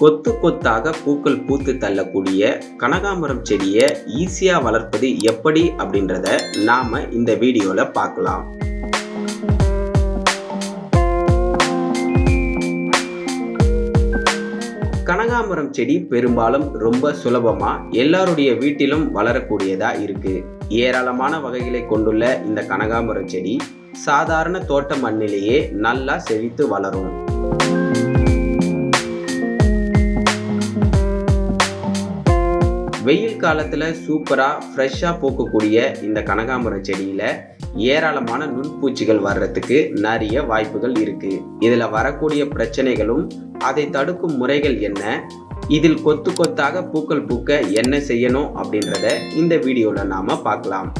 கொத்து கொத்தாக பூக்கள் பூத்து தள்ளக்கூடிய கனகாம்பரம் செடியை ஈஸியாக வளர்ப்பது எப்படி அப்படின்றத நாம் இந்த வீடியோவில் பார்க்கலாம். கனகாம்பரம் செடி பெரும்பாலும் ரொம்ப சுலபமா எல்லாருடைய வீட்டிலும் வளரக்கூடியதா இருக்கு. ஏராளமான வகைகளை கொண்டுள்ள இந்த கனகாம்பரம் செடி சாதாரண தோட்ட மண்ணிலேயே நல்லா செழித்து வளரும். வெயில் காலத்தில் சூப்பராக ஃப்ரெஷ்ஷாக பூக்கக்கூடிய இந்த கனகாம்பரம் செடியில் ஏராளமான நுண்பூச்சிகள் வர்றதுக்கு நிறைய வாய்ப்புகள் இருக்குது இதில் வரக்கூடிய பிரச்சனைகளும் அதை தடுக்கும் முறைகள் என்ன? இதில் கொத்து கொத்தாக பூக்கள் பூக்க என்ன செய்யணும் அப்படின்றத இந்த வீடியோவில் நாம் பார்க்கலாம்.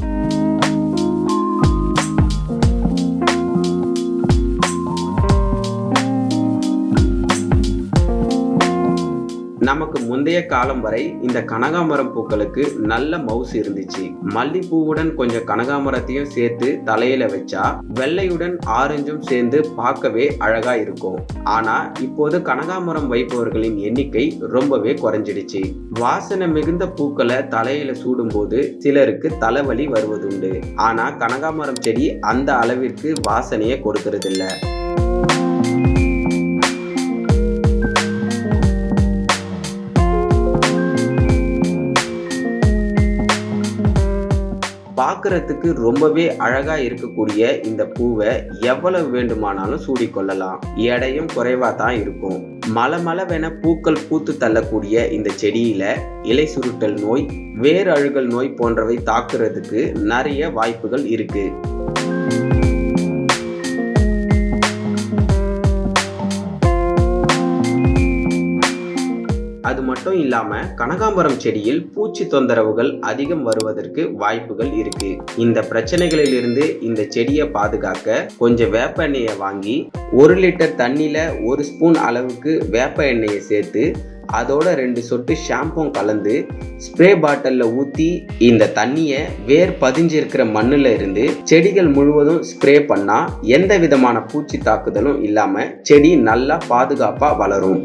நமக்கு முந்தைய காலம் வரை இந்த கனகாமரம் பூக்களுக்கு நல்ல மவுசு இருந்துச்சு. மல்லிப்பூவுடன் கொஞ்சம் கனகாமரத்தையும் சேர்த்து தலையில வச்சா வெள்ளையுடன் ஆரஞ்சும் சேர்ந்து பார்க்கவே அழகா இருக்கும். ஆனா இப்போது கனகாமரம் வைப்பவர்களின் எண்ணிக்கை ரொம்பவே குறைஞ்சிடுச்சு. வாசனை மிகுந்த பூக்களை தலையில சூடும்போது சிலருக்கு தலைவலி வருவதுண்டு. ஆனா கனகாமரம் செடி அந்த அளவிற்கு வாசனையை கொடுக்கறதில்ல. பார்க்கறதுக்கு ரொம்பவே அழகா இருக்கக்கூடிய இந்த பூவை எவ்வளவு வேண்டுமானாலும் சூடிக்கொள்ளலாம். எடையும் குறைவா தான் இருக்கும். மலமளவென பூக்கள் பூத்து தள்ளக்கூடிய இந்த செடியில இலை சுருட்டல் நோய் வேர் அழுகல் நோய் போன்றவை தாக்குறதுக்கு நிறைய வாய்ப்புகள் இருக்கு. மட்டும் இல்லாம கனகாம்பரம் செடியில் பூச்சி தொந்தரவுகள் அதிகம் வருவதற்கு வாய்ப்புகள் இருக்கு. இந்த பிரச்சனைகளில் இருந்து இந்த செடியை பாதுகாக்க கொஞ்சம் வேப்ப எண்ணெயை வாங்கி ஒரு லிட்டர் தண்ணியில ஒரு ஸ்பூன் அளவுக்கு வேப்ப எண்ணெயை சேர்த்து அதோட ரெண்டு சொட்டு ஷாம்பும் கலந்து ஸ்ப்ரே பாட்டிலில் ஊற்றி இந்த தண்ணியை வேர் பதிஞ்சிருக்கிற மண்ணில் இருந்து செடிகள் முழுவதும் ஸ்ப்ரே பண்ணால் எந்த விதமான பூச்சி தாக்குதலும் இல்லாமல் செடி நல்லா பாதுகாப்பாக வளரும்.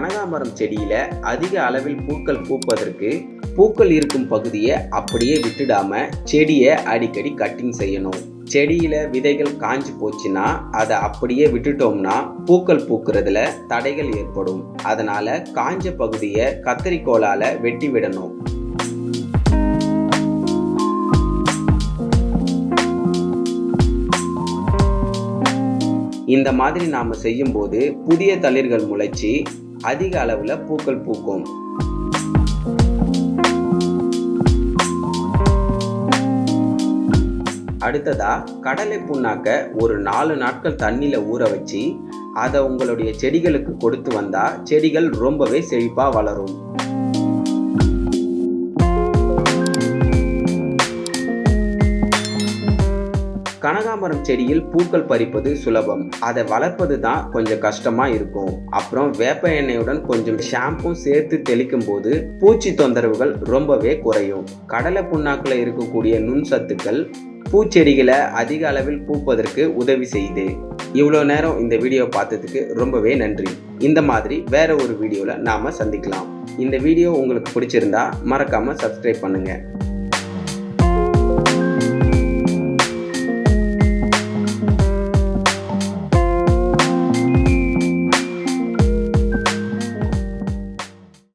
கனகாமரம் செடியில் அதிக அளவில் பூக்கள் பூப்பதற்கு பூக்கள் இருக்கும் பகுதியை அப்படியே விட்டுடாம செடியை அடிக்கடி கட்டிங் செய்யணும். செடியில் விதைகள் காஞ்சி போச்சுன்னா அதை அப்படியே விட்டுட்டோம்னா பூக்கள் பூக்கிறதுல தடைகள் ஏற்படும். அதனால் காஞ்ச பகுதியை கத்தரிக்கோலால் வெட்டி விடணும். இந்த மாதிரி நாம் செய்யும்போது புதிய தளிர்கள் முளைச்சி அதிக அளவில் பூக்கள் பூக்கும். அடுத்ததா கடலை புண்ணாக்க ஒரு நாலு நாட்கள் தண்ணியில் ஊற வச்சு அதை உங்களுடைய செடிகளுக்கு கொடுத்து வந்தால் செடிகள் ரொம்பவே செழிப்பாக வளரும். கனகாம்பரம் செடியில் பூக்கள் பறிப்பது சுலபம். அதை வளர்ப்பது தான் கொஞ்சம் கஷ்டமா இருக்கும். அப்புறம் வேப்ப எண்ணெயுடன் கொஞ்சம் ஷாம்பும் சேர்த்து தெளிக்கும் போது பூச்சி தொந்தரவுகள் ரொம்பவே குறையும். கடலை புண்ணாக்கில் இருக்கக்கூடிய நுண் சத்துக்கள் பூச்செடிகளை அதிக அளவில் பூப்பதற்கு உதவி செய்யுது. இவ்வளோ நேரம் இந்த வீடியோ பார்த்ததுக்கு ரொம்பவே நன்றி. இந்த மாதிரி வேற ஒரு வீடியோவில் நாம் சந்திக்கலாம். இந்த வீடியோ உங்களுக்கு பிடிச்சிருந்தா மறக்காமல் சப்ஸ்கிரைப் பண்ணுங்கள்